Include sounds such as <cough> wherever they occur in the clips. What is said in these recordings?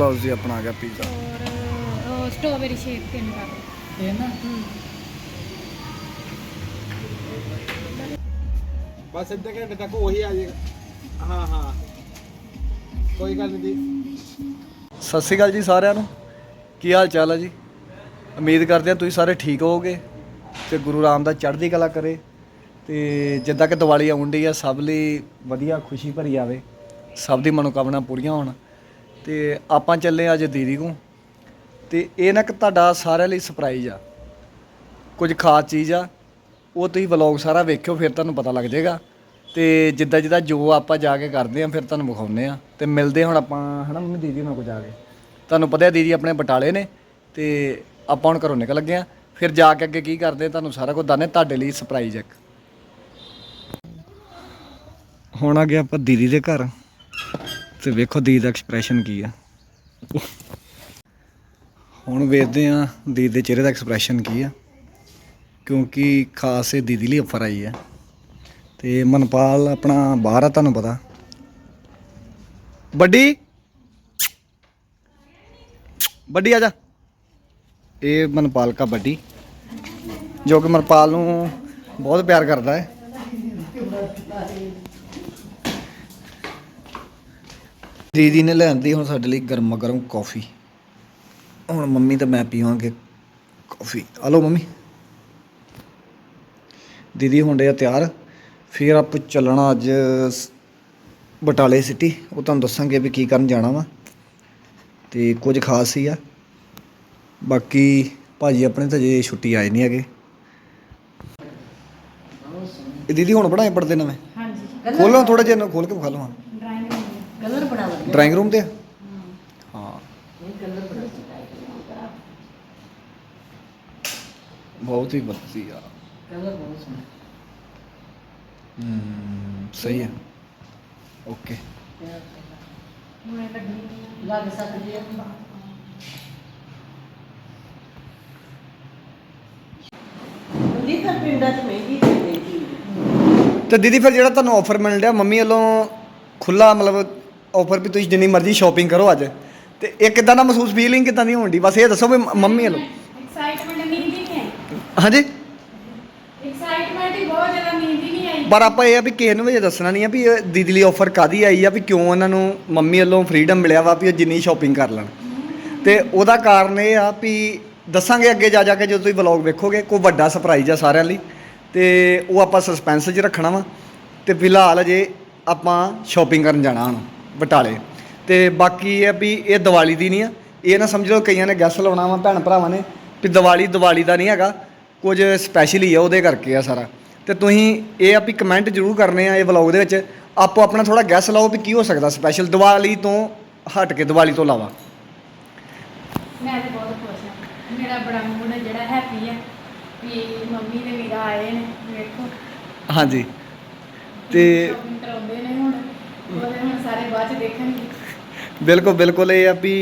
ਲਓ ਜੀ ਆਪਣਾ ਆ ਗਿਆ ਪੀਜ਼ਾ ਔਰ ਸਟ੍ਰਾਬੇਰੀ ਸ਼ੇਕ ਤਿੰਨ ਕਰ ਇਹ ਨਾ? ਬਸ ਅੱਧੇ ਘੰਟੇ ਤੱਕ ਉਹੀ ਆ ਜਾਏਗਾ। ਹਾਂ ਹਾਂ। ਕੋਈ ਗੱਲ ਨਹੀਂ ਜੀ। ਸਤਿ ਸ਼੍ਰੀ ਅਕਾਲ ਜੀ ਸਾਰਿਆਂ ਨੂੰ। ਕੀ ਹਾਲ ਚਾਲ ਹੈ ਜੀ? ਉਮੀਦ ਕਰਦੇ ਹਾਂ ਤੁਸੀਂ ਸਾਰੇ ਠੀਕ ਹੋਵੋਗੇ ਤੇ ਗੁਰੂ ਰਾਮ ਦਾ ਚੜ੍ਹਦੀ ਕਲਾ ਕਰੇ ਤੇ ਜਿੱਦਾਂ ਕਿ ਦੀਵਾਲੀ ਆਉਣ ਡਈ ਆ ਸਭ ਲਈ ਵਧੀਆ ਖੁਸ਼ੀ ਭਰੀ ਆਵੇ। ਸਭ ਦੀ ਮਨੋਕਾਮਨਾ ਪੂਰੀਆਂ ਹੋਣ। ਤੇ ਆਪਾਂ ਚੱਲੇ ਅੱਜ ਦੀਦੀ ਕੋ ਤੇ ਇਹ ਨਾ ਕਿ ਤੁਹਾਡਾ ਸਾਰਿਆਂ ਲਈ ਸਰਪ੍ਰਾਈਜ਼ ਆ। ਕੁਝ ਖਾਸ ਚੀਜ਼ ਆ। ਉਹ ਤੁਸੀਂ ਵਲੌਗ ਸਾਰਾ ਵੇਖਿਓ, ਫਿਰ ਤੁਹਾਨੂੰ ਪਤਾ ਲੱਗ ਜਾਏਗਾ। ਤੇ ਜਿੱਦਾਂ ਜਿੱਦਾਂ ਜੋ ਆਪਾਂ ਜਾ ਕੇ ਕਰਦੇ ਆ ਫਿਰ ਤੁਹਾਨੂੰ ਵਿਖਾਉਂਦੇ ਆ ਤੇ ਮਿਲਦੇ ਹੁਣ ਆਪਾਂ, ਹਨਾ ਮੰਮੀ ਦੀਦੀ ਨਾਲ ਕੋ ਜਾ ਕੇ। ਤੁਹਾਨੂੰ ਪਤਾ ਦੀਦੀ ਆਪਣੇ ਬਟਾਲੇ ਨੇ, ਤੇ ਆਪਾਂ ਹੁਣ ਘਰੋਂ ਨਿਕਲ ਲੱਗੇ ਆ ਫਿਰ ਜਾ ਕੇ ਅੱਗੇ ਕੀ ਕਰਦੇ ਤੁਹਾਨੂੰ ਸਾਰਾ ਕੁਝ ਦੱਸਨੇ ਤੁਹਾਡੇ ਲਈ ਸਰਪ੍ਰਾਈਜ਼ ਇੱਕ। ਹੁਣ ਆ ਗਿਆ ਆਪਾਂ ਦੀਦੀ ਦੇ ਘਰ। ਤੇ ਵੇਖੋ ਦੀ ਦਾ ਐਕਸਪ੍ਰੈਸ਼ਨ ਕੀ ਆ। ਹੁਣ ਵੇਖਦੇ ਆ ਦੀ ਦੇ ਚਿਹਰੇ ਦਾ ਐਕਸਪ੍ਰੈਸ਼ਨ ਕੀ ਆ, ਕਿਉਂਕਿ ਖਾਸ ਇਹ ਦੀਦੀ ਲਈ ਆਫਰ ਆਈ ਹੈ ਤੇ ਮਨਪਾਲ ਆਪਣਾ ਬਾਹਰ ਆ, ਤੁਹਾਨੂੰ ਪਤਾ। ਵੱਡੀ। ਵੱਡੀ ਆ ਜਾ। ਇਹ ਮਨਪਾਲ ਕਾ ਵੱਡੀ, ਜੋ ਕਿ ਮਨਪਾਲ ਨੂੰ ਬਹੁਤ ਪਿਆਰ ਕਰਦਾ ਹੈ। ਦੀਦੀ ਨੇ ਲਿਆਂਦੀ ਹੁਣ ਸਾਡੇ ਲਈ ਗਰਮਾ ਗਰਮ ਕਾਫੀ। ਹੁਣ ਮੰਮੀ ਤੇ ਮੈਂ ਪੀਵਾਂਗੇ ਕਾਫੀ। ਲਓ ਮੰਮੀ। ਦੀਦੀ ਹੁੰਦੇ ਆ ਤਿਆਰ। ਫਿਰ ਆਪ ਚੱਲਣਾ ਅੱਜ ਬਟਾਲੇ ਸਿਟੀ। ਉਹ ਤੁਹਾਨੂੰ ਦੱਸਾਂਗੇ ਵੀ ਕੀ ਕਰਨ ਜਾਣਾ ਵਾ। ਤੇ ਕੁਝ ਖਾਸ ਹੀ ਆ। ਬਾਕੀ ਭਾਜੀ ਆਪਣੇ ਤਾਂ ਜੇ ਛੁੱਟੀ ਆਏ ਨਹੀਂ ਹੈਗੇ। ਇਹ ਦੀਦੀ ਹੁਣ ਬਣਾਏ ਪੜਦੇ ਨਵੇਂ? ਹਾਂਜੀ। ਖੋਲੋ ਥੋੜਾ ਜਿਹਾ ਖੋਲ ਕੇ ਵਿਖਾ ਡਰਾਇੰਗ ਰੂਮ ਕਲਰ ਬੜਾ ਵਧੀਆ। ਡਰਾਇੰਗ ਰੂਮ ਤੇ ਆ? ਹਾਂ। ਇਹ ਕਲਰ ਬੜਾ ਚੰਗਾ ਬਹੁਤ ਹੀ ਵਧੀਆ ਕਲਰ ਬਹੁਤ ਸੋਹਣਾ। ਹਮ ਸਹੀ ਹੈ। ਓਕੇ। ਹੁਣ ਇਹ ਲੱਗਣੀ ਲੱਗ ਸਕਦੀ ਹੈ ਹੁੰਦੀ ਤਾਂ ਪਿੰਡਾਂ 'ਚ ਮਹਿੰਗੀ ਦਿੰਦੇ ਜੀ ਤੇ ਦੀਦੀ ਫਿਰ ਜਿਹੜਾ ਤੁਹਾਨੂੰ ਆਫਰ ਮਿਲ ਰਿਹਾ ਮੰਮੀ ਵੱਲੋਂ ਖੁੱਲਾ ਮਤਲਬ ਆਫਰ ਵੀ ਤੁਸੀਂ ਜਿੰਨੀ ਮਰਜ਼ੀ ਸ਼ਾਪਿੰਗ ਕਰੋ ਅੱਜ। ਤੇ ਇਹ ਕਿਦਾਂ ਦਾ ਮਹਿਸੂਸ ਫੀਲਿੰਗ ਕਿਦਾਂ ਦੀ ਹੋਣ ਦੀ ਬਸ ਇਹ ਦੱਸੋ ਵੀ ਮ- ਮੰਮੀ ਵੱਲੋਂ। ਹਾਂਜੀ? ਪਰ ਆਪਾਂ ਇਹ ਆ ਵੀ ਕਿਸੇ ਨੂੰ ਵੀ ਇਹ ਦੱਸਣਾ ਨਹੀਂ ਆ ਵੀ ਇਹ ਦੀਦੀ ਲਈ ਆਫਰ ਕਾਦੀ ਆਈ ਆ ਵੀ ਕਿਉਂ ਉਹਨਾਂ ਨੂੰ ਮੰਮੀ ਵੱਲੋਂ ਫ੍ਰੀडम ਮਿਲਿਆ ਵਾ ਵੀ ਉਹ ਜਿੰਨੀ ਸ਼ਾਪਿੰਗ ਕਰ ਲੈਣ। ਤੇ ਉਹਦਾ ਕਾਰਨ ਇਹ ਆ ਵੀ ਦੱਸਾਂਗੇ ਅੱਗੇ ਜਾ ਜਾ ਕੇ ਜਦੋਂ ਤੁਸੀਂ ਵਲੌਗ ਵੇਖੋਗੇ ਕੋਈ ਵੱਡਾ ਸਰਪ੍ਰਾਈਜ਼ ਆ ਸਾਰਿਆਂ ਲਈ। ਤੇ ਉਹ ਆਪਾਂ ਸਸਪੈਂਸ 'ਚ ਰੱਖਣਾ ਵਾ। ਤੇ ਫਿਲਹਾਲ ਅਜੇ ਆਪਾਂ ਸ਼ਾਪਿੰਗ ਕਰਨ ਜਾਣਾ ਹੁਣ। ਬਟਾਲੇ। ਤੇ ਬਾਕੀ ਇਹ ਆ ਵੀ ਇਹ ਦੀਵਾਲੀ ਦੀ ਨਹੀਂ ਆ। ਇਹ ਨਾ ਸਮਝ ਲਓ ਕਈਆਂ ਨੇ ਗੈਸ ਲਾਉਣਾ ਵਾ ਭੈਣ ਭਰਾਵਾਂ ਨੇ ਵੀ ਦੀਵਾਲੀ ਦੀਵਾਲੀ ਦਾ ਨਹੀਂ ਹੈਗਾ। ਕੁਝ ਸਪੈਸ਼ਲ ਹੀ ਆ ਉਹਦੇ ਕਰਕੇ ਆ ਸਾਰਾ। ਤੇ ਤੁਸੀਂ ਇਹ ਆ ਵੀ ਕਮੈਂਟ ਜ਼ਰੂਰ ਕਰਨੇ ਆ ਇਹ ਵਲੌਗ ਦੇ ਵਿੱਚ। ਆਪੋ ਆਪਣਾ ਥੋੜਾ ਗੈਸ ਲਾਓ ਵੀ ਕੀ ਹੋ ਸਕਦਾ ਸਪੈਸ਼ਲ ਦੀਵਾਲੀ ਤੋਂ ਹਟ ਕੇ ਦੀਵਾਲੀ ਤੋਂ ਇਲਾਵਾ। ਮੈਂ ਤਾਂ ਬਹੁਤ ਖੁਸ਼ ਹਾਂ ਮੇਰਾ ਬੜਾ ਮੂਡ ਜਿਹੜਾ ਹੈਪੀ ਹੈ ਵੀ ਮੰਮੀ ਤੇ ਵੀਰਾ ਆਏ ਨੇ ਵੇਖੋ। ਹਾਂਜੀ। ਤੇ ਕਰਾਉਂਦੇ ਨੇ ਹੁਣ। ਉਹਦੇ ਹੁਣ ਸਾਰੇ ਬਾਅਦ ਚ ਦੇਖਣਗੇ। ਬਿਲਕੁਲ ਬਿਲਕੁਲ ਇਹ ਆ ਵੀ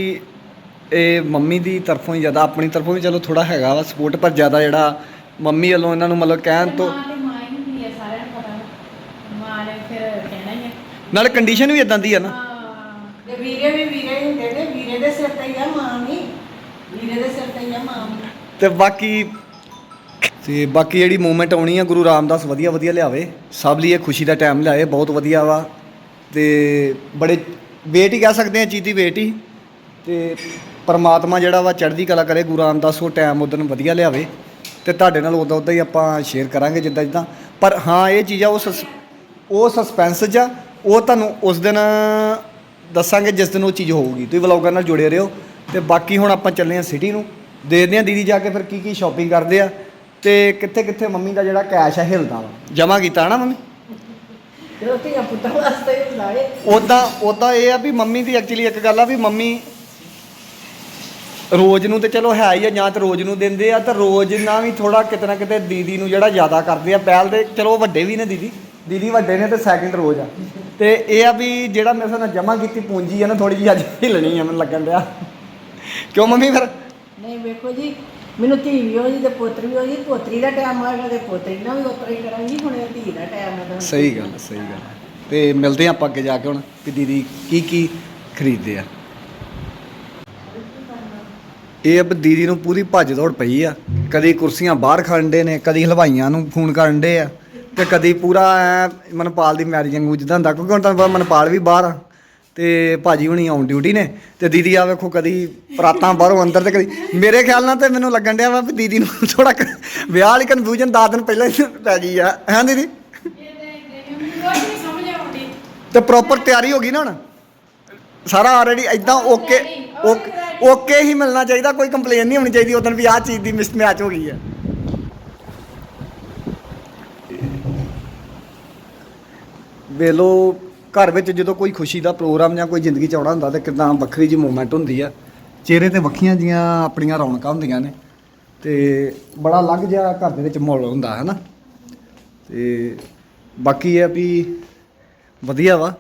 ਇਹ ਮੰਮੀ ਦੀ ਤਰਫੋਂ ਹੀ ਜ਼ਿਆਦਾ ਆਪਣੀ ਤਰਫੋਂ ਵੀ ਚਲੋ ਥੋੜਾ ਹੈਗਾ ਵਾ ਸਪੋਰਟ ਪਰ ਜ਼ਿਆਦਾ ਜਿਹੜਾ ਮੰਮੀ ਵੱਲੋਂ ਇਹਨਾਂ ਨੂੰ ਮਤਲਬ ਕਹਿਣ ਤੋਂ ਮਾਂ ਤੇ ਮਾਂ ਹੀ ਹੁੰਦੀ ਹੈ ਸਾਰਿਆਂ ਨੂੰ ਪਤਾ ਮਾਂ ਨੇ ਫਿਰ ਕਹਿਣਾ ਹੀ ਹੈ ਨਾਲੇ ਕੰਡੀਸ਼ਨ ਵੀ ਇਦਾਂ ਦੀ ਆ ਨਾ। ਹਾਂ। ਤੇ ਵੀਰੇ ਵੀ ਵੀਰੇ ਹੁੰਦੇ ਨੇ ਵੀਰੇ ਦੇ ਸਿਰ ਤੇ ਹੀ ਆ ਮਾਂ ਵੀ। ਵੀਰੇ ਦੇ ਸਿਰ ਤੇ ਹੀ ਆ ਮਾਂ ਵੀ। ਤੇ ਬਾਕੀ ਤੇ ਬਾਕੀ ਜਿਹੜੀ ਮੂਵਮੈਂਟ ਆਉਣੀ ਆ ਗੁਰੂ ਰਾਮਦਾਸ ਵਧੀਆ ਵਧੀਆ ਲਿਆਵੇ। ਸਭ ਲਈ ਇਹ ਖੁਸ਼ੀ ਦਾ ਟਾਈਮ ਲਿਆਏ ਬਹੁਤ ਵਧੀਆ ਵਾ। ਤੇ ਬੜੇ ਵੇਟ ਹੀ ਕਹਿ ਸਕਦੇ ਆ ਚੀਜ਼ ਦੀ ਵੇਟ ਹੀ। ਤੇ ਪਰਮਾਤਮਾ ਜਿਹੜਾ ਵਾ ਚੜ੍ਹਦੀ ਕਲਾ ਕਰੇ, ਗੁਰੂ ਰਾਮਦਾਸ ਉਹ ਟਾਈਮ ਉਦੋਂ ਵਧੀਆ ਲਿਆਵੇ। ਤੇ ਤੁਹਾਡੇ ਨਾਲ ਉਦਾਂ ਉਦਾਂ ਹੀ ਆਪਾਂ ਸ਼ੇਅਰ ਕਰਾਂਗੇ ਜਿੱਦਾਂ ਜਿੱਦਾਂ। ਪਰ ਹਾਂ, ਇਹ ਚੀਜ਼ ਆ, ਉਹ ਸਸ ਉਹ ਸਸਪੈਂਸ 'ਚ ਆ, ਉਹ ਤੁਹਾਨੂੰ ਉਸ ਦਿਨ ਦੱਸਾਂਗੇ ਜਿਸ ਦਿਨ ਉਹ ਚੀਜ਼ ਹੋਊਗੀ। ਤੁਸੀਂ ਵਲੌਗਰ ਨਾਲ ਜੁੜੇ ਰਹੋ। ਤੇ ਬਾਕੀ ਹੁਣ ਆਪਾਂ ਚੱਲੇ ਆ ਸਿਟੀ ਨੂੰ। ਦੇਖਦੇ ਆ ਦੀਦੀ ਜਾ ਕੇ ਫਿਰ ਕੀ ਕੀ ਸ਼ਾਪਿੰਗ ਕਰਦੇ ਆ। ਤੇ ਕਿੱਥੇ ਕਿੱਥੇ ਮੰਮੀ ਦਾ ਜਿਹੜਾ ਕੈਸ਼ ਆ ਹਿਲਦਾ ਵਾ। ਜਮਾ ਕੀਤਾ ਨਾ ਮੰਮੀ? ਤੇ ਉਹ ਧੀਆਂ ਪੁੱਤਾਂ ਵਾਸਤੇ ਹੀ ਲਾਏ ਉਦਾਂ ਉਦਾਂ ਇਹ ਆ ਵੀ ਮੰਮੀ ਦੀ ਐਕਚੁਅਲੀ ਇੱਕ ਗੱਲ ਆ ਵੀ ਮੰਮੀ ਰੋਜ਼ ਨੂੰ ਤੇ ਚਲੋ ਹੈ ਹੀ ਆ ਜਾਂ ਤੇ ਰੋਜ਼ ਨੂੰ ਦਿੰਦੇ ਆ ਤਾਂ ਰੋਜ਼ ਨਾ ਵੀ ਥੋੜਾ ਕਿਤੇ ਨਾ ਕਿਤੇ ਦੀਦੀ ਨੂੰ ਜਿਹੜਾ ਜ਼ਿਆਦਾ ਕਰਦੇ ਆ। ਪਹਿਲ ਦੇ ਚਲੋ ਵੱਡੇ ਵੀ ਨੇ ਦੀਦੀ ਦੀਦੀ ਵੱਡੇ ਨੇ ਤੇ ਸੈਕਿੰਡ ਰੋਜ਼ ਆ। ਤੇ ਇਹ ਆ ਵੀ ਜਿਹੜਾ ਮੇਰੇ ਹਿਸਾਬ ਨਾਲ ਜਮਾ ਕੀਤੀ ਪੂੰਜੀ ਆ ਨਾ ਥੋੜੀ ਜਿਹੀ ਅੱਜ ਹਿਲਣੀ ਆ ਮੈਨੂੰ ਲੱਗਣ ਡਿਆ। ਕਿਉਂ ਮੰਮੀ ਫਿਰ? ਨਹੀਂ ਵੇਖੋ ਜੀ ਮੈਨੂੰ ਧੀ ਵੀ ਹੋਈ ਤੇ ਪੋਤਰੀ ਵੀ ਹੋਈ ਪੋਤਰੀ ਦਾ ਟਾਈਮ ਆਏਗਾ ਤੇ ਪੋਤਰੀ ਨਾਲ ਵੀ ਉਤਰਾ ਹੀ ਕਰਾਂਗੀ ਹੁਣ ਇਹ ਧੀ ਦਾ ਟਾਈਮ ਹੈ ਤਾਂ ਸਹੀ ਗੱਲ ਆ, ਸਹੀ ਗੱਲ ਆ। ਤੇ ਮਿਲਦੇ ਹਾਂ ਆਪਾਂ ਅੱਗੇ ਜਾ ਕੇ ਹੁਣ ਕਿ ਦੀਦੀ ਕੀ ਕੀ ਖਰੀਦਦੇ ਆ। ਇਹ ਅਬ ਦੀਦੀ ਨੂੰ ਪੂਰੀ ਭੱਜ ਦੌੜ ਪਈ ਆ। ਕਦੀ ਕੁਰਸੀਆਂ ਬਾਹਰ ਖੜਨਦੇ ਨੇ ਕਦੀ ਹਲਵਾਈਆਂ ਨੂੰ ਫੋਨ ਕਰਦੇ ਆ। ਤੇ ਕਦੀ ਪੂਰਾ ਐ ਮਨਪਾਲ ਦੀ ਮੈਰਿਜ ਵਾਂਗੂ ਜਿੱਦਾਂ ਹੁੰਦਾ ਕਿਉਂਕਿ ਹੁਣ ਤੁਹਾਨੂੰ ਪਤਾ ਮਨਪਾਲ ਵੀ ਬਾਹਰ ਆ। ਤੇ ਭਾਜੀ ਹੁਣੀ ਆਉਣ ਡਿਊਟੀ ਨੇ ਤੇ ਦੀਦੀ ਆ ਵੇਖੋ ਕਦੀ ਪਰਾਤਾਂ ਬਾਹਰੋਂ ਅੰਦਰ ਤੇ ਕਦੀ, ਮੇਰੇ ਖਿਆਲ ਨਾਲ ਤੇ ਮੈਨੂੰ ਲੱਗਣ ਡਿਆ ਵਾ ਵੀ ਦੀਦੀ ਨੂੰ <laughs> ਥੋੜਾ ਵਿਆਹ ਵਾਲੀ ਕਨਫਿਊਜ਼ਨ 10 ਦਿਨ ਪਹਿਲਾਂ ਹੀ ਪੈ ਗਈ ਆ, ਹੈਂ ਦੀਦੀ? ਇਹ ਤੇ ਪ੍ਰੋਪਰ ਤਿਆਰੀ ਹੋ ਗਈ ਨਾ ਹੁਣ? ਸਾਰਾ ਆਲਰੇਡੀ ਇਦਾਂ ਓਕੇ ਓਕੇ ਹੀ ਮਿਲਣਾ ਚਾਹੀਦਾ, ਕੋਈ ਕੰਪਲੇਨ ਨਹੀਂ ਹੋਣੀ ਚਾਹੀਦੀ, ਉਦੋਂ ਵੀ ਆਹ ਚੀਜ਼ ਦੀ ਮਿਸ ਮੈਚ ਹੋ ਗਈ ਹੈ ਵੇਲੋ ਘਰ ਵਿੱਚ ਜਦੋਂ ਕੋਈ ਖੁਸ਼ੀ ਦਾ ਪ੍ਰੋਗਰਾਮ ਜਾਂ ਕੋਈ ਜ਼ਿੰਦਗੀ ਚ ਆਉਣਾ ਹੁੰਦਾ ਤੇ ਕਿਦਾਂ ਵੱਖਰੀ ਜਿਹੀ ਮੂਵਮੈਂਟ ਹੁੰਦੀ ਆ, ਚਿਹਰੇ ਤੇ ਵੱਖੀਆਂ ਜੀਆਂ ਆਪਣੀਆਂ ਰੌਣਕਾਂ ਹੁੰਦੀਆਂ ਨੇ ਤੇ ਬੜਾ ਅਲੱਗ ਜਿਹਾ ਘਰ ਦੇ ਵਿੱਚ ਮਾਹੌਲ ਹੁੰਦਾ ਹੈ ਨਾ ਤੇ ਬਾਕੀ ਇਹ ਆ ਵੀ ਵਧੀਆ ਵਾ,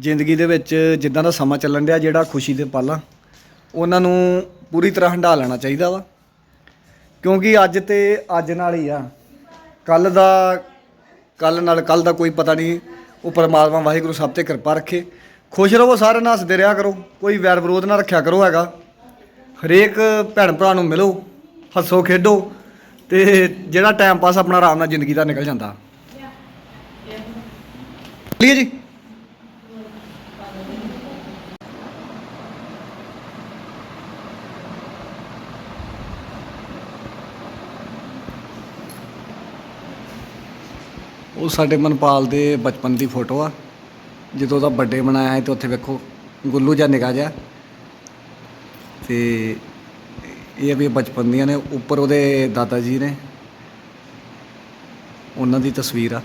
ਜ਼ਿੰਦਗੀ ਦੇ ਵਿੱਚ ਜਿੱਦਾਂ ਦਾ ਸਮਾਂ ਚੱਲਣ ਡਿਆ ਜਿਹੜਾ ਖੁਸ਼ੀ ਦੇ ਪਾਲਾਂ, ਉਹਨਾਂ ਨੂੰ ਪੂਰੀ ਤਰ੍ਹਾਂ ਹੰਢਾ ਲੈਣਾ ਚਾਹੀਦਾ ਵਾ। ਕਿਉਂਕਿ ਅੱਜ ਤੇ ਅੱਜ ਨਾਲ ਹੀ ਆ ਕੱਲ ਦਾ ਕੱਲ ਨਾਲ ਕੱਲ ਦਾ ਕੋਈ ਪਤਾ ਨਹੀਂ ਉਹ ਪਰਮਾਤਮਾ ਵਾਹਿਗੁਰੂ ਸਭ ਤੇ ਕਿਰਪਾ ਰੱਖੇ। ਖੁਸ਼ ਰਹੋ ਸਾਰੇ ਨਾਲ ਹੱਸਦੇ ਰਿਹਾ ਕਰੋ। ਕੋਈ ਵੈਰ ਵਿਰੋਧ ਨਾ ਰੱਖਿਆ ਕਰੋ ਹੈਗਾ। ਹਰੇਕ ਭੈਣ ਭਰਾ ਨੂੰ ਮਿਲੋ ਹੱਸੋ ਖੇਡੋ ਤੇ ਜਿਹੜਾ ਟਾਈਮ ਪਾਸ ਆਪਣਾ ਆਰਾਮ ਨਾਲ ਜ਼ਿੰਦਗੀ ਦਾ ਨਿਕਲ ਜਾਂਦਾ। ਲਈ ਜੀ? ਉਹ ਸਾਡੇ ਮਨਪਾਲ ਦੇ ਬਚਪਨ ਦੀ ਫੋਟੋ ਆ। ਜਦੋਂ ਉਹਦਾ ਬਰਥਡੇ ਮਨਾਇਆ ਸੀ ਤੇ ਉੱਥੇ ਵੇਖੋ ਗੁੱਲੂ ਜਿਹਾ ਨਿਕਾ ਜਿਹਾ। ਤੇ ਇਹ ਵੀ ਬਚਪਨ ਦੀਆਂ ਨੇ, ਉੱਪਰ ਉਹਦੇ ਦਾਦਾ ਜੀ ਨੇ। ਉਹਨਾਂ ਦੀ ਤਸਵੀਰ ਆ।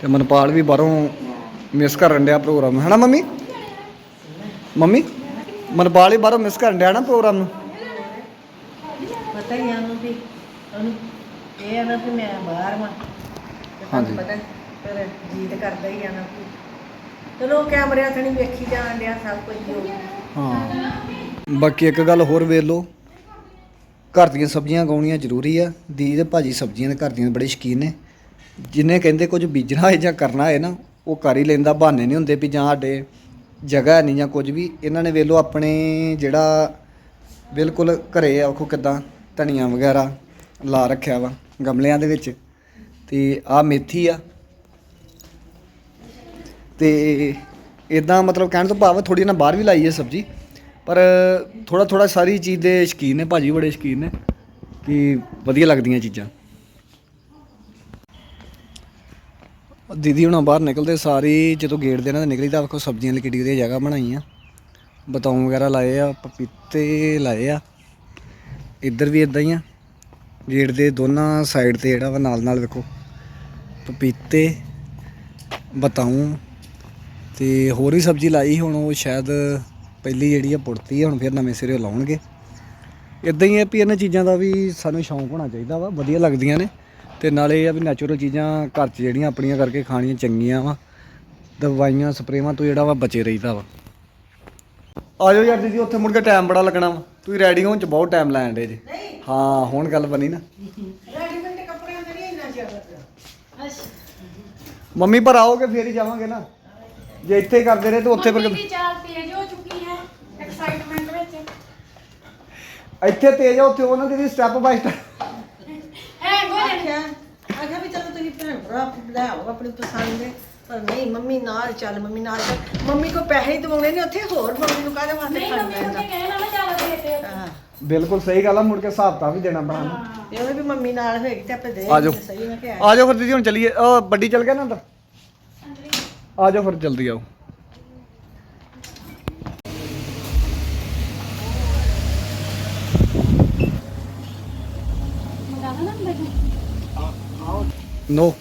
ਤੇ ਮਨਪਾਲ ਵੀ ਬਾਹਰੋਂ ਮਿਸ ਕਰਨ ਡਿਆ ਪ੍ਰੋਗਰਾਮ ਹੈ ਨਾ ਮੰਮੀ? ਮੰਮੀ? ਮਨਪਾਲ ਹੀ ਬਾਹਰੋਂ ਮਿਸ ਕਰਨ ਡਿਆ ਨਾ ਪ੍ਰੋਗਰਾਮ ਨੂੰ ਪਤਾ ਹੀ ਆ ਉਹਨੂੰ ਵੀ। ਉਹਨੂੰ ਇਹ ਆ ਨਾ ਵੀ ਮੈਂ ਬਾਹਰ ਵਾਂ। ਤੇ ਹਾਂਜੀ। ਤੁਹਾਨੂੰ ਪਤਾ ਫਿਰ ਜੀਤ ਕਰਦਾ ਹੀ ਆ ਨਾ ਵੀ ਚਲੋ ਕੈਮਰਿਆਂ ਥਣੀ ਵੇਖੀ ਜਾਣ ਡਿਆ ਸਭ ਕੁਝ ਜੋ ਹਾਂ ਬਾਕੀ ਇੱਕ ਗੱਲ ਹੋਰ ਵੇਖ ਲਓ। ਘਰ ਦੀਆਂ ਸਬਜ਼ੀਆਂ ਗਾਉਣੀਆਂ ਜ਼ਰੂਰੀ ਆ। ਦੀ ਤੇ ਭਾਜੀ ਸਬਜ਼ੀਆਂ ਦੇ ਘਰ ਦੀਆਂ ਦੇ ਬੜੇ ਸ਼ੌਕੀਨ ਨੇ। ਜਿੰਨੇ ਕਹਿੰਦੇ ਕੁਝ ਬੀਜਣਾ ਹੈ ਜਾਂ ਕਰਨਾ ਹੈ ਨਾ ਉਹ ਕਰ ਹੀ ਲੈਂਦਾ ਬਹਾਨੇ ਨਹੀਂ ਹੁੰਦੇ ਵੀ ਜਾਂ ਸਾਡੇ ਜਗ੍ਹਾ ਨਹੀਂ ਜਾਂ ਕੁਝ ਵੀ। ਇਹਨਾਂ ਨੇ ਵੇਖ ਲਓ ਆਪਣੇ ਜਿਹੜਾ ਬਿਲਕੁਲ ਘਰੇ ਆਖੋ ਕਿਦਾਂ। ਧਨੀਆ ਵਗੈਰਾ ਲਾ ਰੱਖਿਆ ਵਾ ਗਮਲਿਆਂ ਦੇ ਵਿੱਚ ਤੇ ਆਹ ਮੇਥੀ ਆ। ਤੇ ਇਦਾਂ ਮਤਲਬ ਕਹਿਣ ਤੋਂ ਭਾਵ ਥੋੜੀ ਨਾ ਬਾਹਰ ਵੀ ਲਾਈ ਹੈ ਸਬਜ਼ੀ, ਪਰ ਥੋੜਾ ਥੋੜਾ ਸਾਰੀ ਚੀਜ਼ ਦੇ ਸ਼ਕੀਨ ਨੇ, ਭਾਜੀ ਬੜੇ ਸ਼ਕੀਨ ਨੇ, ਕਿ ਵਧੀਆ ਲੱਗਦੀਆਂ ਚੀਜ਼ਾਂ। ਦੀਦੀ ਹੁਣਾਂ ਬਾਹਰ ਨਿਕਲਦੇ ਸਾਰੀ ਜਦੋਂ ਗੇਟ ਦੇ ਨਾਲ ਨਿਕਲੀ ਤਾਂ ਵੇਖੋ ਸਬਜ਼ੀਆਂ ਲਈ ਕਿੱਡੀ ਵਧੀਆ ਜਗ੍ਹਾ ਬਣਾਈ ਆ। ਬਤਾਉ ਵਗੈਰਾ ਲਾਏ ਆ, ਪਪੀਤੇ ਲਾਏ ਆ। ਇੱਧਰ ਵੀ ਇਦਾਂ ਹੀ ਆ। ਗੇਟ ਦੇ ਦੋਨਾਂ ਸਾਈਡ ਤੇ ਜਿਹੜਾ ਵਾ ਨਾਲ ਨਾਲ ਵੇਖੋ। ਪਪੀਤੇ ਬਤਾਉ ਤੇ ਹੋਰ ਵੀ ਸਬਜ਼ੀ ਲਾਈ ਹੁਣ ਉਹ ਸ਼ਾਇਦ ਪਹਿਲੀ ਜਿਹੜੀ ਆ ਪੁੜਤੀ ਆ, ਹੁਣ ਫਿਰ ਨਵੇਂ ਸਿਰੇ ਲਾਉਣਗੇ। ਇਦਾਂ ਹੀ ਹੈ ਵੀ ਇਹਨਾਂ ਚੀਜ਼ਾਂ ਦਾ ਵੀ ਸਾਨੂੰ ਸ਼ੌਂਕ ਹੋਣਾ ਚਾਹੀਦਾ ਵਾ, ਵਧੀਆ ਲੱਗਦੀਆਂ ਨੇ। ਤੇ ਨਾਲੇ ਇਹ ਆ ਵੀ ਨੈਚੁਰਲ ਚੀਜ਼ਾਂ ਘਰ 'ਚ ਜਿਹੜੀਆਂ ਆਪਣੀਆਂ ਕਰਕੇ ਖਾਣੀਆਂ ਚੰਗੀਆਂ ਵਾ। ਦਵਾਈਆਂ, ਸਪਰੇਵਾਂ ਤੋਂ ਜਿਹੜਾ ਵਾ ਬਚੇ ਰਹੀਦਾ ਵਾ। ਆ ਜਾਓ ਯਾਰ ਦੀਦੀ, ਉੱਥੇ ਮੁੜ ਕੇ ਟਾਈਮ ਬੜਾ ਲੱਗਣਾ ਵਾ। ਤੁਸੀਂ ਰੈਡੀ ਹੋਣ 'ਚ ਬਹੁਤ ਟਾਈਮ ਲੈਣ ਡੇ ਜੇ। ਹਾਂ ਹੁਣ ਗੱਲ ਬਣੀ ਨਾ। ਰੈਡੀਮੇਡ ਕੱਪੜਿਆਂ ਦਾ ਨਹੀਂ ਇੰਨਾ ਜ਼ਿਆਦਾ। ਅੱਛਾ। ਮੰਮੀ ਪਰ ਆਓਗੇ ਫੇਰ ਹੀ ਜਾਵਾਂਗੇ ਨਾ। ਜੇ ਇੱਥੇ ਹੀ ਕਰਦੇ ਰਹੇ ਤਾਂ ਉੱਥੇ ਫਿਰ ਮੰਮੀ ਦੀ ਚਾਲ ਤੇਜ਼ ਹੋ ਚੁੱਕੀ ਹੈ ਐਕਸਾਈਟਮੈਂਟ ਵਿੱਚ। ਇੱਥੇ ਤੇਜ਼ ਆ ਉੱਥੇ ਉਹਨਾਂ ਦੀ ਸਟੈਪ ਬਾਈ ਸਟੈਪ ਹੈ ਗੋਲੇ ਆਖਿਆ ਆਖਿਆ ਵੀ ਚਲੋ ਤੁਸੀਂ ਭੈਣ ਭਰਾ ਲੈ ਆਓ ਆਪਣੀ ਪਸੰਦ ਦੇ। ਪਰ ਨਹੀਂ ਮੰਮੀ ਨਾਲ ਚੱਲ ਮੰਮੀ ਨਾਲ ਚੱਲ। ਮੰਮੀ ਕੋ ਪੈਸੇ ਹੀ ਦਵਾਉਣੇ ਨੇ ਉੱਥੇ ਹੋਰ ਮੰਮੀ ਨੂੰ ਕਾਹਦੇ ਵਾਸਤੇ ਨਹੀਂ ਖੜਨਾ ਮੰਮੀ ਕਹਿਣਾ ਨਾ ਚੱਲ ਦੇ ਤੇ। ਹਾਂ। ਬਿਲਕੁਲ ਸਹੀ ਗੱਲ ਆ ਮੁੜ ਕੇ ਹਿਸਾਬ ਤਾਂ ਵੀ ਦੇਣਾ ਬਣਾਉਣਾ ਇਹ ਉਹਨੇ ਵੀ ਮੰਮੀ ਨਾਲ ਹੋਏਗੀ ਤੇ ਆਪੇ ਦੇ ਆ ਜਾਓ। ਸਹੀ ਮੈਂ ਕਿਹਾ। ਆ ਜਾਓ ਫਿਰ ਦੀਦੀ ਹੁਣ ਚੱਲੀਏ। ਉਹ ਵੱਡੀ ਚੱਲ ਗਿਆ ਨਾ ਅੰਦਰ? ਆ ਜਾਓ ਫਿਰ ਜਲਦੀ ਆਓ। ਮੰਗਾਣਾ ਨਾ ਅੰਦਰ ਨੋ।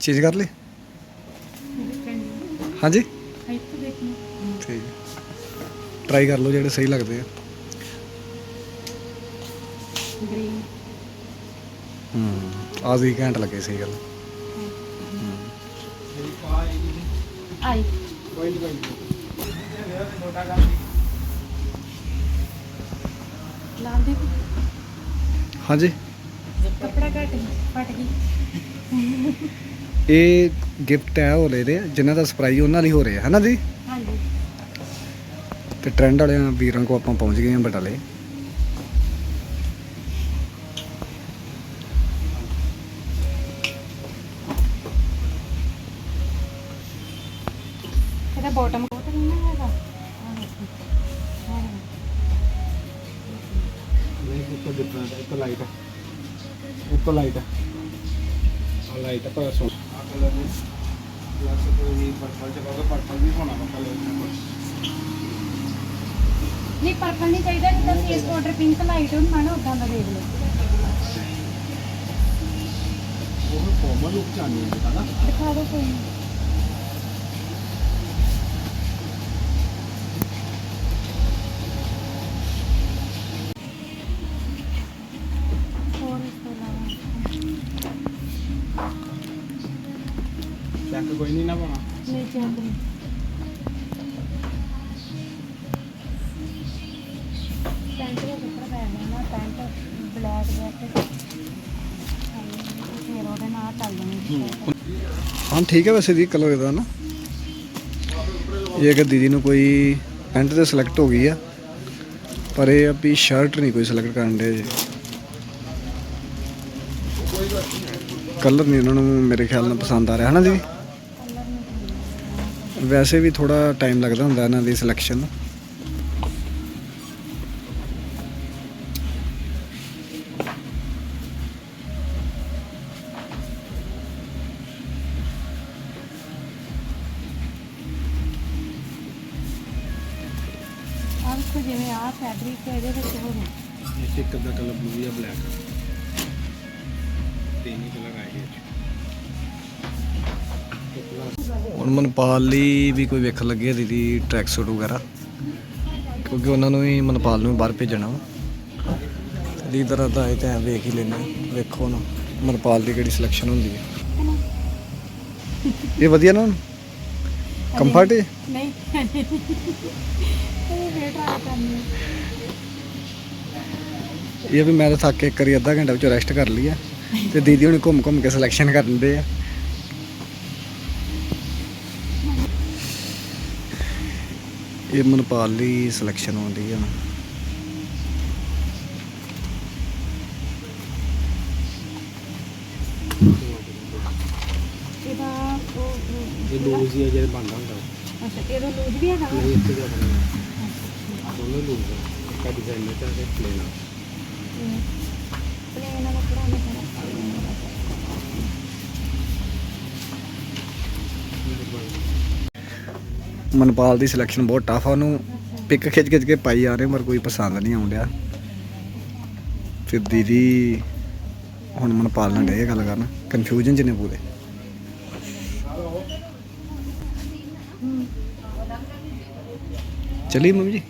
ਚੀਜ਼ ਕਰ ਲਈ? ਹਾਂਜੀ? ਠੀਕ। ਟਰਾਈ ਕਰ ਲਓ ਜਿਹੜੇ ਸਹੀ ਲੱਗਦੇ ਆ। ਗ੍ਰੀਨ ਹੂੰ ਆ ਵੀ ਘੈਂਟ ਲੱਗੇ ਸਹੀ ਗੱਲ। ਆਈ ਕੋਈ ਨਹੀਂ ਕੋਈ ਨਹੀਂ ਛੋਟਾ ਹਾਂਜੀ। ਕੱਪੜਾ ਘੱਟ ਫਟ ਗਈ। ਇਹ ਗਿਫਟ ਹੈ ਹੋ ਰਹੇ ਦੇ ਜਿਨ੍ਹਾਂ ਦਾ ਸਰਪ੍ਰਾਈਜ਼ ਉਹਨਾਂ ਲਈ ਹੋ ਰਿਹਾ ਹੈ ਨਾ ਜੀ? ਹਾਂਜੀ। ਤੇ ਟ੍ਰੈਂਡ ਵਾਲਿਆਂ ਵੀਰਾਂ ਕੋ ਆਪਾਂ ਪਹੁੰਚ ਗਏ ਹਾਂ ਬਟਾਲੇ। ਇਹਦਾ ਬਾਟਮ ਕੋਟ ਨਹੀਂ ਨਾ ਹੈਗਾ? ਆਹ ਦੇਖੋ। ਆਹ ਦੇਖੋ। ਨਹੀਂ ਇੱਕ ਡਿਫਰੈਂਟ ਇੱਕ ਲਾਈਟ ਇੱਕ ਲਾਈਟ ਆ ਲਾਈਟ ਪਰ ਸੋ ਆ ਕਲਰ ਦੇ ਪਲੱਸ ਕੋਈ ਪਰਪਲ ਚ ਪਾਉਂਦਾ ਪਰਪਲ ਵੀ ਹੋਣਾ ਵਾ ਕਲਰ ਨਹੀਂ ਪਰਪਲ ਨਹੀਂ ਚਾਹੀਦਾ ਜਿੱਦਾਂ ਫੇਸ ਪਾਊਡਰ ਪਿੰਕ ਲਾਈਟ ਹੁੰਦਾ ਨਾ ਉਦਾਂ ਦਾ ਦੇਖ ਲਓ। ਉਹ ਫਾਰਮਲ ਲੁੱਕ ਚਾਹਨੀ ਹੈ ਨਾ? ਦਿਖਾ ਦਿਓ ਕੋਈ। ਹਾਂ ਠੀਕ ਹੈ ਵੈਸੇ ਜੀ ਕਲਰ ਇਹਦਾ ਨਾ। ਇਹ ਕਿ ਦੀਦੀ ਨੂੰ ਕੋਈ ਪੈਂਟ ਤੇ ਸਿਲੈਕਟ ਹੋ ਗਈ ਆ, ਪਰ ਇਹ ਆ ਵੀ ਸ਼ਰਟ ਨਹੀਂ ਕੋਈ ਸਿਲੈਕਟ ਕਰਨ ਦੇ ਜੀ। ਕਲਰ ਨਹੀਂ ਉਹਨਾਂ ਨੂੰ ਮੇਰੇ ਖਿਆਲ ਨਾਲ ਪਸੰਦ ਆ ਰਿਹਾ ਹੈ ਨਾ ਜੀ ਵੈਸੇ ਵੀ ਥੋੜਾ ਟਾਈਮ ਲੱਗਦਾ ਹੁੰਦਾ ਇਹਨਾਂ ਦੀ ਸਿਲੈਕਸ਼ਨ ਨੂੰ। ਕਲਰ ਬਲੂ ਜਾਂ ਬਲੈਕ। ਤਿੰਨ ਕਲਰ ਆਏ ਹੁਣ ਮਨਪਾਲ ਲਈ ਵੀ ਕੋਈ ਵੇਖਣ ਲੱਗੇ ਆ ਦੀਦੀ ਟਰੈਕ ਸੂਟ ਵਗੈਰਾ। ਕਿਉਂਕਿ ਉਹਨਾਂ ਨੂੰ ਵੀ ਮਨਪਾਲ ਨੂੰ ਬਾਹਰ ਭੇਜਣਾ ਵਾ। ਦੀ ਤਰ੍ਹਾਂ ਦਾ ਇਹ ਤਾਂ ਵੇਖ ਹੀ ਲੈਣਾ ਵੇਖੋ ਨਾ ਮਨਪਾਲ ਦੀ ਕਿਹੜੀ ਸਿਲੈਕਸ਼ਨ ਹੁੰਦੀ ਹੈ ਇਹ ਵਧੀਆ ਨਾ ਕੰਫਰਟ ਹੈ ਨਹੀਂ। <laughs> ਇਹ ਫੇਰ ਟਰਾਈ ਕਰਨੀ ਇਹ ਵੀ ਮੈਂ ਤਾਂ ਥੱਕ ਕੇ ਇੱਕ ਵਾਰੀ ਅੱਧਾ ਘੰਟਾ ਵਿੱਚ ਰੈਸਟ ਕਰ ਲਈ ਆ। ਤੇ ਦੀਦੀ ਹੁਣੀ ਘੁੰਮ ਘੁੰਮ ਕੇ ਸਿਲੈਕਸ਼ਨ ਕਰਨ ਦੇ ਆ। ਇਹ ਮਨਪਾਲ ਦੀ ਸਿਲੈਕਸ਼ਨ ਹੁੰਦੀ ਆ ਇਹਦਾ ਇਹ ਲੂਜ਼ ਹੀ ਹੈ ਜਿਹੜੇ ਬਣਦਾ ਹੁੰਦਾ। ਅੱਛਾ ਇਹਦਾ ਲੂਜ਼ ਵੀ ਹੈਗਾ? ਇਹ ਇੱਥੇ ਦਾ ਬਣਿਆ ਦੋਨੋਂ ਲੂਜ਼ ਹੈ ਇੱਕ ਡਿਜ਼ਾਈਨ ਹੈ ਤੇ ਪਲੇਨ ਪਲੇਨ ਵਾਲਾ ਕੱਪੜਾ ਨਹੀਂ ਹੈਗਾ ਮਨਪਾਲ ਦੀ ਸਿਲੈਕਸ਼ਨ ਬਹੁਤ ਟਫ ਆ, ਉਹਨੂੰ ਪਿਕ ਖਿੱਚ ਖਿੱਚ ਕੇ ਪਾਈ ਆ ਰਹੇ, ਪਰ ਕੋਈ ਪਸੰਦ ਨਹੀਂ ਆਉਣ ਡਿਆ। ਫਿਰ ਦੀਦੀ, ਹੁਣ ਮਨਪਾਲ ਨਾਲ ਡੇ ਗੱਲ ਕਰਨ। ਕਨਫਿਊਜ਼ਨ ਚ ਨੇ ਪੂਰੇ। ਚਲੀ ਮੰਮੀ ਜੀ।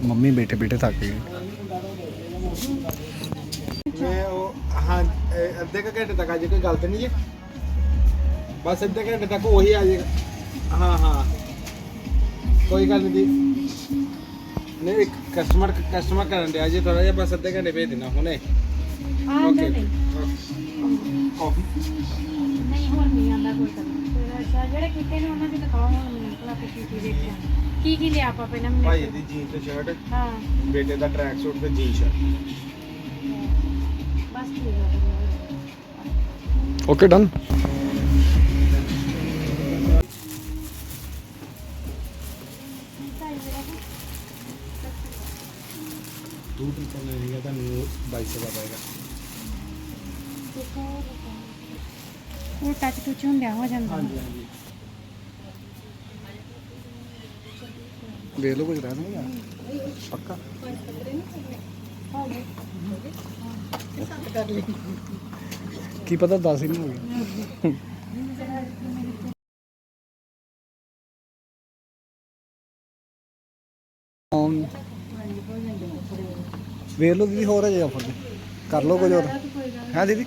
ਮੰਮੀ ਬੈਠੇ ਬੈਠੇ ਥੱਕ ਗਏ। ਮੈਂ ਉਹ ਹਾਂ ਇਹ ਅੱਧੇ ਕੁ ਘੰਟੇ ਤੱਕ ਆ ਜੇ ਕੋਈ ਗੱਲ ਤੇ ਨਹੀਂ ਹੈ ਬਸ ਅੱਧੇ ਘੰਟੇ ਤੱਕ ਉਹੀ ਆ ਜਾਏਗਾ ਹਾਂ ਹਾਂ। ਕੋਈ ਗੱਲ ਨਹੀਂ ਜੀ। ਨਹੀਂ ਇੱਕ ਕਸਟਮਰ ਕਸਟਮਰ ਕਰਨ ਦੇ ਆ ਜੇ ਥੋੜਾ ਜਿਹਾ ਬਸ ਅੱਧੇ ਘੰਟੇ ਭੇਜ ਦੇਣਾ ਹੁਣੇ। ਆਂਦਾ ਓਕੇ ਨਹੀਂ। ਕਾਫੀ ਨਹੀਂ ਹੋਰ ਨਹੀਂ ਆਂਦਾ ਕੋਈ ਅੱਛਾ ਜਿਹੜੇ ਕੀਤੇ ਨੇ ਉਹਨਾਂ ਦੀ ਦਿਖਾਓ ਹੁਣ ਮੈਨੂੰ ਭਲਾ ਕੀ ਦੇਖਿਆ। ਕੀ ਕੀ ਲਿਆ ਆਪਾਂ ਪਹਿਲਾਂ ਮੈਨੂੰ ਭਾਈ ਦੀ ਜੀਨ ਤੇ ਸ਼ਰਟ ਹਾਂ। ਬੇਟੇ ਦਾ ਟਰੈਕ ਸੂਟ ਤੇ ਜੀਨ ਸ਼ਰਟ ਬਸ ਠੀਕ ਹੈ ਓਕੇ ਡਨ ਟੂ ਟ੍ਰਿਪਲ ਨਹੀਂ ਹੈ ਤੁਹਾਨੂੰ 2200 ਦਾ ਪਏਗਾ। ਉਹ ਟੱਚ ਟੁੱਚ ਹੁੰਦਿਆ ਹੋ ਜਾਂਦਾ। ਹਾਂਜੀ ਹਾਂਜੀ। ਵੇਖ ਲਓ ਕੁਝ ਰਹਿ ਨਹੀਂ ਪੱਕਾ? ਕੀ ਪਤਾ 10 ਹੀ ਨਹੀਂ ਹੋ ਗਏ ਆਉਣ ਵੇਖ ਲਓ ਦੀਦੀ ਹੋਰ ਹੈ ਜੇ ਆਫਰ ਕਰ ਲਓ ਕੁਝ ਹੋਰ। ਹੈ ਦੀਦੀ?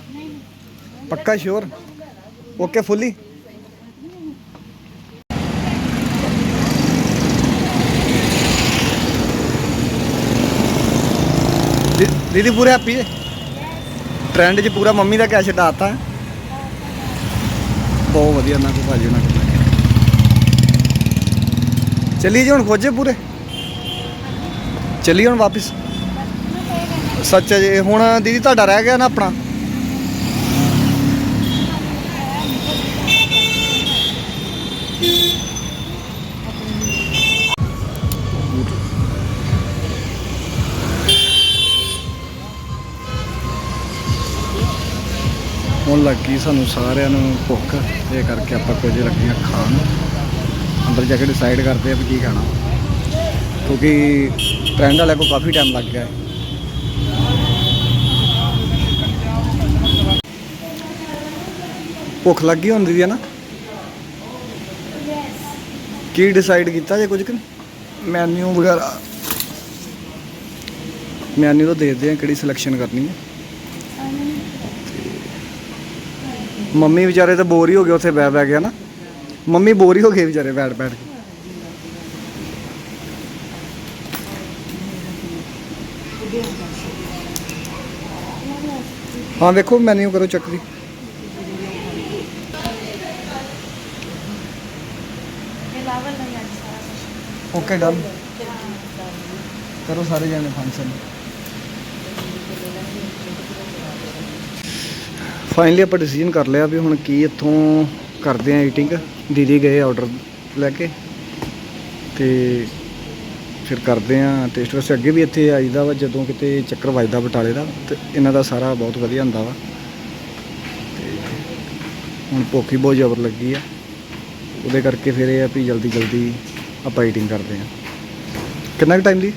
ਪੱਕਾ ਸ਼ੋਰ ਓਕੇ ਫੁੱਲੀ? ਦੀਦੀ ਪੂਰੇ ਹੈਪੀ ਹੈ ਟ੍ਰੈਂਡ 'ਚ ਪੂਰਾ ਮੰਮੀ ਦਾ ਕੈਸ਼ ਡਾਤਾ ਬਹੁਤ ਵਧੀਆ ਨਾ ਕੋ ਭਾਜੀ ਉਹਨਾਂ ਕੋਲ ਜੀ ਹੁਣ, ਖੋਜੇ ਪੂਰੇ? ਚੱਲੀ ਹੁਣ ਵਾਪਿਸ? ਸੱਚ ਹੈ ਜੀ ਹੁਣ ਦੀਦੀ ਤੁਹਾਡਾ ਰਹਿ ਗਿਆ ਨਾ ਆਪਣਾ? ਹੁਣ ਲੱਗੀ ਸਾਨੂੰ ਸਾਰਿਆਂ ਨੂੰ ਭੁੱਖ, ਇਹ ਕਰਕੇ ਆਪਾਂ ਕੁਝ ਲੱਗੀਆਂ ਖਾਣ। ਅੰਦਰ ਜਾ ਕੇ ਡਿਸਾਈਡ ਕਰਦੇ ਆ ਵੀ ਕੀ ਖਾਣਾ। ਕਿਉਂਕਿ ਟ੍ਰੈਂਡ ਵਾਲੇ ਕੋ ਕਾਫੀ ਟਾਈਮ ਲੱਗ ਗਿਆ ਹੈ। ਭੁੱਖ ਲੱਗੀ ਹੁੰਦੀ ਹੈ ਨਾ? ਕੀ ਡਿਸਾਈਡ ਕੀਤਾ ਜੇ ਕੁਝ ਕਿ? ਮੈਨੂ ਵਗੈਰਾ। ਮੈਨੂ ਤਾਂ ਦੇਖਦੇ ਆ ਕਿਹੜੀ ਸਿਲੈਕਸ਼ਨ ਕਰਨੀ ਹੈ। ਮੰਮੀ ਵਿਚਾਰੇ ਤਾਂ ਬੋਰ ਹੀ ਹੋ ਗਏ ਉੱਥੇ ਬੈ ਬੈ ਗਿਆ ਨਾ ਮੰਮੀ ਬੋਰ ਹੀ ਹੋ ਗਏ ਵਿਚਾਰੇ ਬੈਠ ਬੈਠ ਕੇ। ਹਾਂ ਵੇਖੋ ਮੈਨੂ ਕਰੋ ਚੱਕ ਦੀ ਇਹ ਲਾਵਲ ਨਹੀਂ ਅੱਜ ਸਾਰਾ ਕੁਝ ਓਕੇ ਡਨ ਕਰੋ ਸਾਰੇ ਜਣੇ ਫੰਕਸ਼ਨ ਫਾਈਨਲੀ ਆਪਾਂ ਡਿਸੀਜਨ ਕਰ ਲਿਆ ਵੀ ਹੁਣ ਕੀ ਇੱਥੋਂ ਕਰਦੇ ਆ ਈਟਿੰਗ ਦੀਦੀ ਗਏ ਆਰਡਰ ਲੈ ਕੇ ਤੇ ਫਿਰ ਕਰਦੇ ਆ ਟੇਸਟ ਵੈਸੇ ਅੱਗੇ ਵੀ ਇੱਥੇ ਆਈਦਾ ਵਾ, ਜਦੋਂ ਕਿਤੇ ਚੱਕਰ ਵੱਜਦਾ ਬਟਾਲੇ ਦਾ, ਤੇ ਇਹਨਾਂ ਦਾ ਸਾਰਾ ਬਹੁਤ ਵਧੀਆ ਹੁੰਦਾ ਵਾ। ਤੇ ਹੁਣ ਭੁੱਖ ਹੀ ਬਹੁਤ ਜ਼ਬਰ ਲੱਗੀ ਆ। ਉਹਦੇ ਕਰਕੇ ਫਿਰ ਇਹ ਆ ਵੀ ਜਲਦੀ ਜਲਦੀ ਆਪਾਂ ਈਟਿੰਗ ਕਰਦੇ ਆ। ਕਿੰਨਾ ਕੁ ਟਾਈਮ ਦੀ?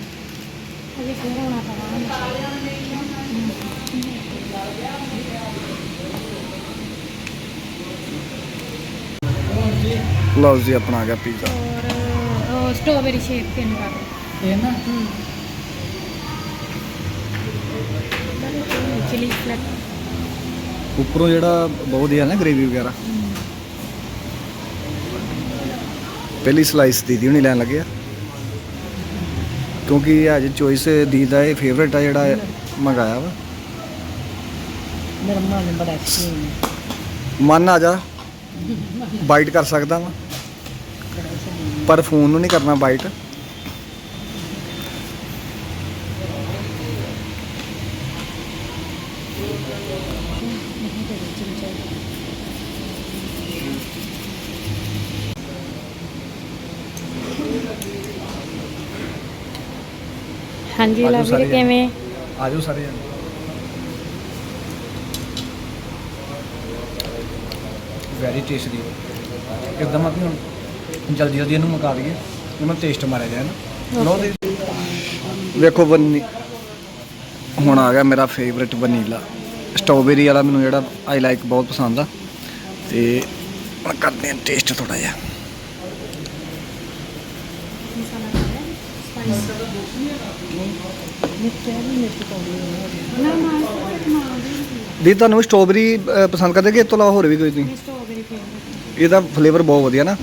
ਲਓ ਜੀ ਆਪਣਾ ਆ ਗਿਆ ਪੀਜ਼ਾ ਔਰ ਸਟ੍ਰਾਬੇਰੀ ਸ਼ੇਕ ਤਿੰਨ ਕਰ ਇਹ ਨਾ? ਚਿਲੀ ਫਲੈਕ ਉੱਪਰੋਂ ਜਿਹੜਾ ਬਹੁਤ ਵਧੀਆ ਨਾ ਗ੍ਰੇਵੀ ਵਗੈਰਾ। ਪਹਿਲੀ ਸਲਾਈਸ ਦੀਦੀ ਹੁਣੀ ਲੈਣ ਲੱਗੇ ਆ। ਕਿਉਂਕਿ ਇਹ ਅੱਜ ਚੋਇਸ ਦੀ ਦਾ ਇਹ ਫੇਵਰਟ ਆ ਜਿਹੜਾ ਮੰਗਾਇਆ ਵਾ। ਮੇਰਾ ਮਨ ਬੜਾ ਅੱਛੀ ਮਨ ਆ ਜਾ। ਬਾਈਟ ਕਰ ਸਕਦਾ ਵਾ। ਪਰ ਫੋਨ ਨੂੰ ਨਹੀਂ ਕਰਨਾ ਬਾਈਟ। ਹਾਂਜੀ ਲਵ ਵੀਰੇ ਕਿਵੇਂ? ਆਜੋ ਸਾਰੇ। ਜਣੇ ਵੈਰੀ ਟੇਸਟੀ ਇੱਕਦਮ ਆਪੀ ਹੁਣ? ਜਲਦੀ ਜਲਦੀ ਇਹਨੂੰ ਮੁਕਾ ਦਈਏ। ਇਹਨੂੰ ਟੇਸਟ ਮਾਰਿਆ ਜਾਏ ਨਾ। ਲਓ ਦੇ ਵੇਖੋ ਵਨੀ ਹੁਣ ਆ ਗਿਆ ਮੇਰਾ ਫੇਵਰਿਟ ਵਨੀਲਾ। ਸਟ੍ਰਾਬੇਰੀ ਵਾਲਾ ਮੈਨੂੰ ਜਿਹੜਾ ਆਈ ਲਾਈਕ ਬਹੁਤ ਪਸੰਦ ਆ। ਤੇ ਹੁਣ ਕਰਦੇ ਹਾਂ ਟੇਸਟ ਥੋੜਾ ਜਿਹਾ। ਦੀ ਤੁਹਾਨੂੰ ਸਟ੍ਰਾਬੇਰੀ ਪਸੰਦ ਕਰਦੇ ਕਿ ਇਹ ਤੋਂ ਇਲਾਵਾ ਹੋਰ ਵੀ ਕੋਈ ਨਹੀਂ ਸਟ੍ਰਾਬੇਰੀ ਫੇਵਰਟ ਇਹਦਾ ਫਲੇਵਰ ਬਹੁਤ ਵਧੀਆ ਨਾ।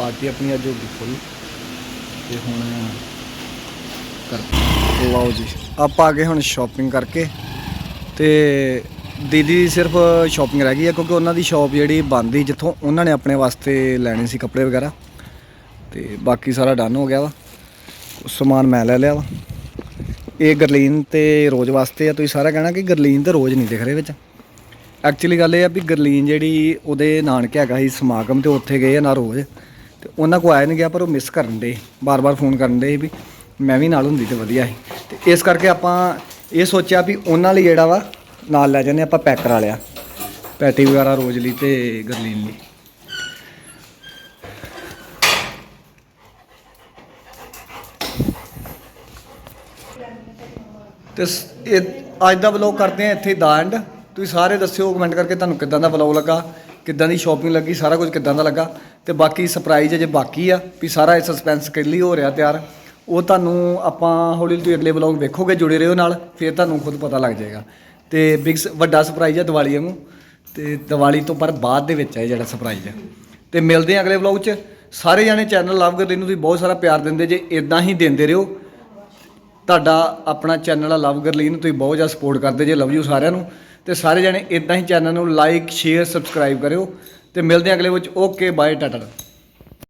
ਪਾਰਟੀ ਆਪਣੀ ਅੱਜ ਹੋ ਗਈ ਫੁੱਲ ਤੇ ਹੁਣ ਕਰ ਲਓ ਜੀ। ਆਪਾਂ ਆ ਗਏ ਹੁਣ ਸ਼ਾਪਿੰਗ ਕਰਕੇ ਤੇ ਦੀਦੀ ਸਿਰਫ ਸ਼ਾਪਿੰਗ ਰਹਿ ਗਈ ਹੈ ਕਿਉਂਕਿ ਉਹਨਾਂ ਦੀ ਸ਼ਾਪ ਜਿਹੜੀ ਬੰਦ ਸੀ, ਜਿੱਥੋਂ ਉਹਨਾਂ ਨੇ ਆਪਣੇ ਵਾਸਤੇ ਲੈਣੇ ਸੀ ਕੱਪੜੇ ਵਗੈਰਾ। ਤੇ ਬਾਕੀ ਸਾਰਾ ਡਨ ਹੋ ਗਿਆ ਵਾ। ਸਮਾਨ ਮੈਂ ਲੈ ਲਿਆ ਵਾ। ਇਹ ਗਰਲੀਨ ਤੇ ਰੋਜ਼ ਵਾਸਤੇ ਆ, ਤੁਸੀਂ ਸਾਰਾ ਕਹਿਣਾ ਕਿ ਗਰਲੀਨ ਤੇ ਰੋਜ਼ ਨਹੀਂ ਦਿਖ ਰਹੇ ਵਿੱਚ। ਐਕਚੁਅਲੀ ਗੱਲ ਇਹ ਆ ਵੀ ਗਰਲੀਨ ਜਿਹੜੀ ਉਹਦੇ ਨਾਨਕੇ ਹੈਗਾ ਸੀ ਸਮਾਗਮ ਤੇ ਉੱਥੇ ਗਏ ਆ ਨਾ ਰੋਜ਼। ਤੇ ਉਹਨਾਂ ਕੋ ਆਇਆ ਨਹੀਂ ਗਿਆ, ਪਰ ਉਹ ਮਿਸ ਕਰਨ ਦੇ ਬਾਰ-ਬਾਰ ਫੋਨ ਕਰਨ ਦੇ ਵੀ ਮੈਂ ਵੀ ਨਾਲ ਹੁੰਦੀ ਤੇ ਵਧੀਆ ਸੀ। ਤੇ ਇਸ ਕਰਕੇ ਆਪਾਂ ਇਹ ਸੋਚਿਆ ਵੀ ਉਹਨਾਂ ਲਈ ਜਿਹੜਾ ਵਾ, ਨਾਲ ਲੈ ਜਾਂਦੇ ਆਪਾਂ ਪੈਕ ਕਰਾ ਲਿਆ ਪੈਟੀ ਵਗੈਰਾ ਰੋਜ਼ ਲਈ ਤੇ ਗਰਲੀਨ ਲਈ। ਤੇ ਇਹ ਅੱਜ ਦਾ ਵਲੌਗ ਕਰਦੇ ਆ ਇੱਥੇ ਦਾ ਐਂਡ ਤੁਸੀਂ ਸਾਰੇ ਦੱਸਿਓ ਕਮੈਂਟ ਕਰਕੇ ਤੁਹਾਨੂੰ ਕਿੱਦਾਂ ਦਾ ਵਲੌਗ ਲੱਗਾ। ਕਿੱਦਾਂ ਦੀ ਸ਼ਾਪਿੰਗ ਲੱਗੀ, ਸਾਰਾ ਕੁਝ ਕਿੱਦਾਂ ਦਾ ਲੱਗਾ ਤੇ ਬਾਕੀ ਸਰਪ੍ਰਾਈਜ਼ ਅਜੇ ਬਾਕੀ ਆ ਵੀ ਸਾਰਾ ਇਹ ਸਸਪੈਂਸ ਕਿਹਦੇ ਲਈ ਹੋ ਰਿਹਾ ਤਿਆਰ। ਉਹ ਤੁਹਾਨੂੰ ਆਪਾਂ ਹੌਲੀ ਹੌਲੀ ਤੁਸੀਂ ਅਗਲੇ ਵਲੌਗ ਵੇਖੋਗੇ, ਜੁੜੇ ਰਹੋ ਨਾਲ, ਫਿਰ ਤੁਹਾਨੂੰ ਖੁਦ ਪਤਾ ਲੱਗ ਜਾਏਗਾ। ਤੇ ਬਿਗ ਵੱਡਾ ਸਰਪ੍ਰਾਈਜ਼ ਆ ਦੀਵਾਲੀ ਵਾਂਗੂ। ਤੇ ਦੀਵਾਲੀ ਤੋਂ ਪਰ ਬਾਅਦ ਦੇ ਵਿੱਚ ਆ ਜਿਹੜਾ ਸਰਪ੍ਰਾਈਜ਼ ਆ। ਤੇ ਮਿਲਦੇ ਆ ਅਗਲੇ ਵਲੌਗ 'ਚ। ਸਾਰੇ ਜਾਣੇ ਚੈਨਲ ਲਵ ਗਰਲੀ ਨੂੰ ਤੁਸੀਂ ਬਹੁਤ ਸਾਰਾ ਪਿਆਰ ਦਿੰਦੇ, ਜੇ ਇਦਾਂ ਹੀ ਦਿੰਦੇ ਰਹੋ, ਤੁਹਾਡਾ ਆਪਣਾ ਚੈਨਲ ਆ ਲਵ ਗਰਲੀਨ, ਤੁਸੀਂ ਬਹੁਤ ਜ਼ਿਆਦਾ ਸਪੋਰਟ ਕਰਦੇ ਜੇ ਲਵ ਯੂ ਸਾਰਿਆਂ ਨੂੰ। ਤੇ ਸਾਰੇ ਜਣੇ ਇਦਾਂ ਹੀ ਚੈਨਲ ਨੂੰ ਲਾਈਕ ਸ਼ੇਅਰ ਸਬਸਕ੍ਰਾਈਬ ਕਰਿਓ ਤੇ ਮਿਲਦੇ ਹਾਂ ਅਗਲੇ ਵਿੱਚ। Okay bye tata.